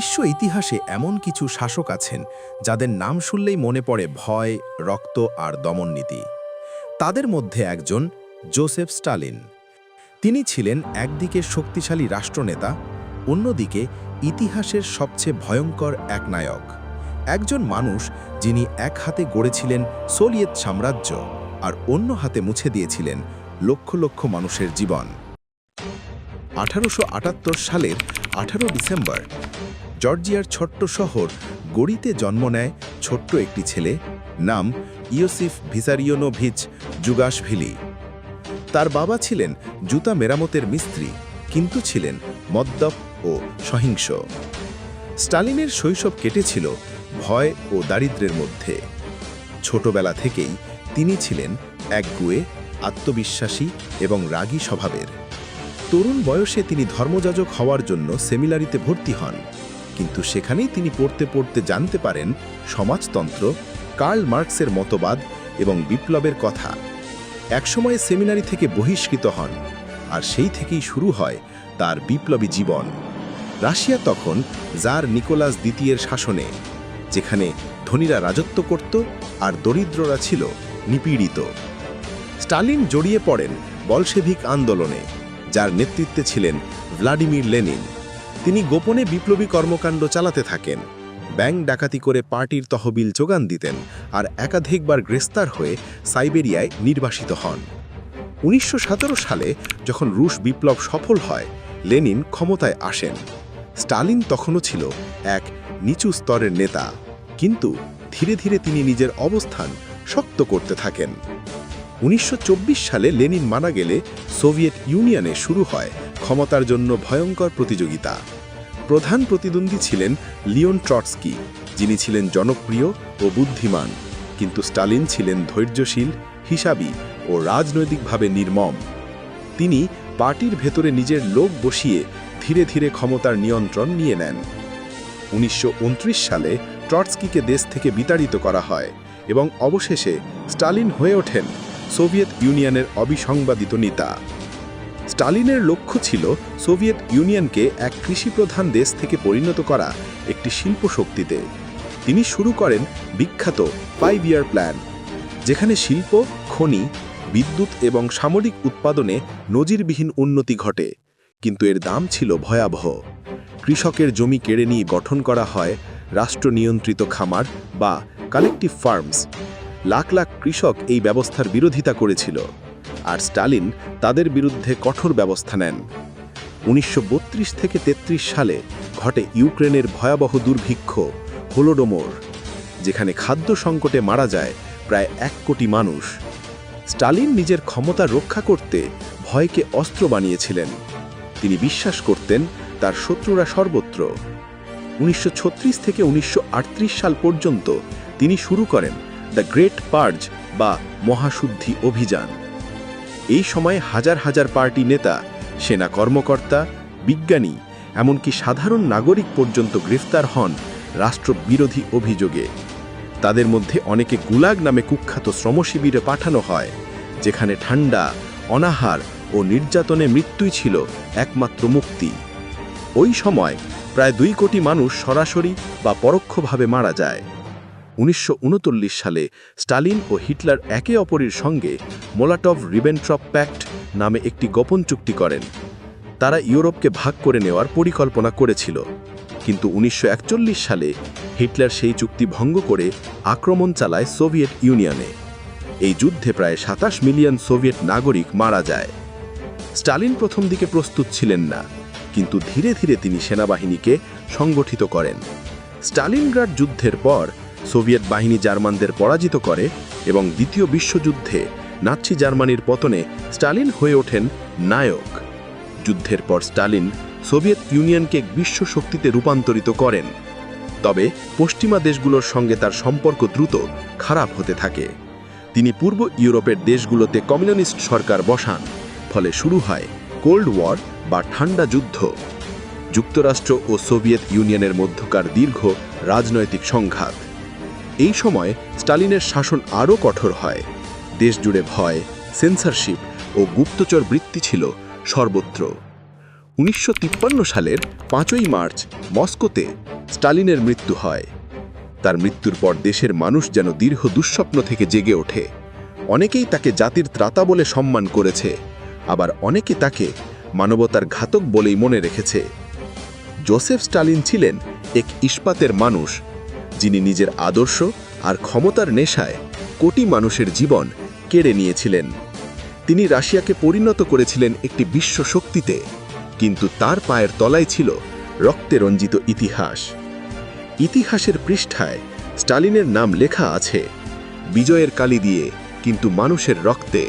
বিশ্ব ইতিহাসে এমন কিছু শাসক আছেন, যাদের নাম শুনলেই মনে পড়ে ভয়, রক্ত আর দমননীতি। তাদের মধ্যে একজন জোসেফ স্টালিন। তিনি ছিলেন একদিকে শক্তিশালী রাষ্ট্রনেতা, অন্যদিকে ইতিহাসের সবচেয়ে ভয়ঙ্কর এক নায়ক। একজন মানুষ যিনি এক হাতে গড়েছিলেন সোলিয়েত সাম্রাজ্য আর অন্য হাতে মুছে দিয়েছিলেন লক্ষ লক্ষ মানুষের জীবন। আঠারোশো আটাত্তর সালের আঠারো ডিসেম্বর জর্জিয়ার ছোট্ট শহর গড়িতে জন্ম নেয় ছোট্ট একটি ছেলে নাম ইয়োসিফ ভিসারিওনোভিচ জুগাসভিলি। তার বাবা ছিলেন জুতা মেরামতের মিস্ত্রি, কিন্তু ছিলেন মদ্যপ ও সহিংস। স্টালিনের শৈশব কেটেছিল ভয় ও দারিদ্র্যের মধ্যে। ছোটবেলা থেকেই তিনি ছিলেন একগুয়ে, আত্মবিশ্বাসী এবং রাগী স্বভাবের। তরুণ বয়সে তিনি ধর্মযাজক হওয়ার জন্য সেমিলারিতে ভর্তি হন। কিন্তু সেখানেই তিনি পড়তে পড়তে জানতে পারেন সমাজতন্ত্র, কার্ল মার্কসের মতবাদ এবং বিপ্লবের কথা। একসময় সেমিনারি থেকে বহিষ্কৃত হন আর সেই থেকেই শুরু হয় তার বিপ্লবী জীবন। রাশিয়া তখন জার নিকোলাস দ্বিতীয়ের শাসনে, যেখানে ধনীরা রাজত্ব করত আর দরিদ্ররা ছিল নিপীড়িত। স্টালিন জড়িয়ে পড়েন বলশেভিক আন্দোলনে, যার নেতৃত্বে ছিলেন ভ্লাডিমির লেনিন। তিনি গোপনে বিপ্লবী কর্মকাণ্ড চালাতে থাকেন। ব্যাংক ডাকাতি করে পার্টির তহবিল যোগান দিতেন আর একাধিকবার গ্রেস্তার হয়ে সাইবেরিয়ায় নির্বাসিত হন। উনিশশো সতেরো সালে যখন রুশ বিপ্লব সফল হয়, লেনিন ক্ষমতায় আসেন। স্টালিন তখনও ছিল এক নিচু স্তরের নেতা, কিন্তু ধীরে ধীরে তিনি নিজের অবস্থান শক্ত করতে থাকেন। উনিশশো চব্বিশ সালে লেনিন মারা গেলে সোভিয়েত ইউনিয়নে শুরু হয় ক্ষমতার জন্য ভয়ঙ্কর প্রতিযোগিতা। প্রধান প্রতিদ্বন্দ্বী ছিলেন লিওন ট্রটস্কি, যিনি ছিলেন জনপ্রিয় ও বুদ্ধিমান, কিন্তু স্টালিন ছিলেন ধৈর্যশীল, হিসাবী ও রাজনৈতিকভাবে নির্মম। তিনি পার্টির ভেতরে নিজের লোক বসিয়ে ধীরে ধীরে ক্ষমতার নিয়ন্ত্রণ নিয়ে নেন। উনিশশো উনত্রিশ সালে ট্রটস্কিকে দেশ থেকে বিতাড়িত করা হয় এবং অবশেষে স্টালিন হয়ে ওঠেন সোভিয়েত ইউনিয়নের অবিসংবাদিত নেতা। স্টালিনের লক্ষ্য ছিল সোভিয়েত ইউনিয়নকে এক কৃষিপ্রধান দেশ থেকে পরিণত করা একটি শিল্প শক্তিতে। তিনি শুরু করেন বিখ্যাত ফাইভ ইয়ার প্ল্যান যেখানে শিল্প, খনি, বিদ্যুৎ এবং সামরিক উৎপাদনে নজিরবিহীন উন্নতি ঘটে, কিন্তু এর দাম ছিল ভয়াবহ। কৃষকের জমি কেড়ে নিয়ে গঠন করা হয় রাষ্ট্র নিয়ন্ত্রিত খামার বা কালেকটিভ ফার্মস লাখ লাখ কৃষক এই ব্যবস্থার বিরোধিতা করেছিল। আর স্টালিন তাদের বিরুদ্ধে কঠোর ব্যবস্থা নেন। উনিশশো বত্রিশ থেকে ৩৩ সালে ঘটে ইউক্রেনের ভয়াবহ দুর্ভিক্ষ হোলোডোমোর, যেখানে খাদ্য সংকটে মারা যায় প্রায় এক কোটি মানুষ। স্টালিন নিজের ক্ষমতা রক্ষা করতে ভয়কে অস্ত্র বানিয়েছিলেন। তিনি বিশ্বাস করতেন তার শত্রুরা সর্বত্র। উনিশশো ছত্রিশ থেকে উনিশশো আটত্রিশ সাল পর্যন্ত তিনি শুরু করেন দ্য গ্রেট পার্জ বা মহাশুদ্ধি অভিযান। এই সময়ে হাজার হাজার পার্টি নেতা, সেনা কর্মকর্তা, বিজ্ঞানী, এমনকি সাধারণ নাগরিক পর্যন্ত গ্রেফতার হন রাষ্ট্রবিরোধী অভিযোগে। তাদের মধ্যে অনেকে গুলাগ নামে কুখ্যাত শ্রমশিবিরে পাঠানো হয়, যেখানে ঠান্ডা অনাহার ও নির্যাতনে মৃত্যুই ছিল একমাত্র মুক্তি। ওই সময় প্রায় দুই কোটি মানুষ সরাসরি বা পরোক্ষভাবে মারা যায়। উনিশশো উনচল্লিশ সালে স্টালিন ও হিটলার একে অপরের সঙ্গে মোলাটভ রিবেন্ট্রপ প্যাক্ট নামে একটি গোপন চুক্তি করেন। তারা ইউরোপকে ভাগ করে নেওয়ার পরিকল্পনা করেছিল। কিন্তু উনিশশো একচল্লিশ সালে হিটলার সেই চুক্তি ভঙ্গ করে আক্রমণ চালায় সোভিয়েত ইউনিয়নে। এই যুদ্ধে প্রায় সাতাশ মিলিয়ন সোভিয়েত নাগরিক মারা যায়। স্টালিন প্রথম দিকে প্রস্তুত ছিলেন না, কিন্তু ধীরে ধীরে তিনি সেনাবাহিনীকে সংগঠিত করেন। স্টালিনগ্রাড যুদ্ধের পর সোভিয়েত বাহিনী জার্মানদের পরাজিত করে এবং দ্বিতীয় বিশ্বযুদ্ধে নাৎসি জার্মানির পতনে স্টালিন হয়ে ওঠেন নায়ক। যুদ্ধের পর স্টালিন সোভিয়েত ইউনিয়নকে বিশ্ব শক্তিতে রূপান্তরিত করেন। তবে পশ্চিমা দেশগুলোর সঙ্গে তার সম্পর্ক দ্রুত খারাপ হতে থাকে। তিনি পূর্ব ইউরোপের দেশগুলোতে কমিউনিস্ট সরকার বসান, ফলে শুরু হয় কোল্ড ওয়ার বা ঠান্ডা যুদ্ধ। যুক্তরাষ্ট্র ও সোভিয়েত ইউনিয়নের মধ্যকার দীর্ঘ রাজনৈতিক সংঘাত। এই সময় স্টালিনের শাসন আরও কঠোর হয়। দেশজুড়ে ভয় সেন্সরশিপ ও গুপ্তচর বৃত্তি ছিল সর্বত্র। উনিশশো তিপ্পান্ন সালের পাঁচই মার্চ মস্কোতে স্টালিনের মৃত্যু হয়। তার মৃত্যুর পর দেশের মানুষ যেন দীর্ঘ দুঃস্বপ্ন থেকে জেগে ওঠে। অনেকেই তাকে জাতির ত্রাতা বলে সম্মান করেছে, আবার অনেকে তাকে মানবতার ঘাতক বলেই মনে রেখেছে। জোসেফ স্টালিন ছিলেন এক ইস্পাতের মানুষ যিনি নিজের আদর্শ আর ক্ষমতার নেশায় কোটি মানুষের জীবন কেড়ে নিয়েছিলেন। তিনি রাশিয়াকে পরিণত করেছিলেন একটি বিশ্ব শক্তিতে, কিন্তু তার পায়ের তলায় ছিল রক্তে রঞ্জিত ইতিহাস। ইতিহাসের পৃষ্ঠায় স্টালিনের নাম লেখা আছে, বিজয়ের কালি দিয়ে, কিন্তু মানুষের রক্তে।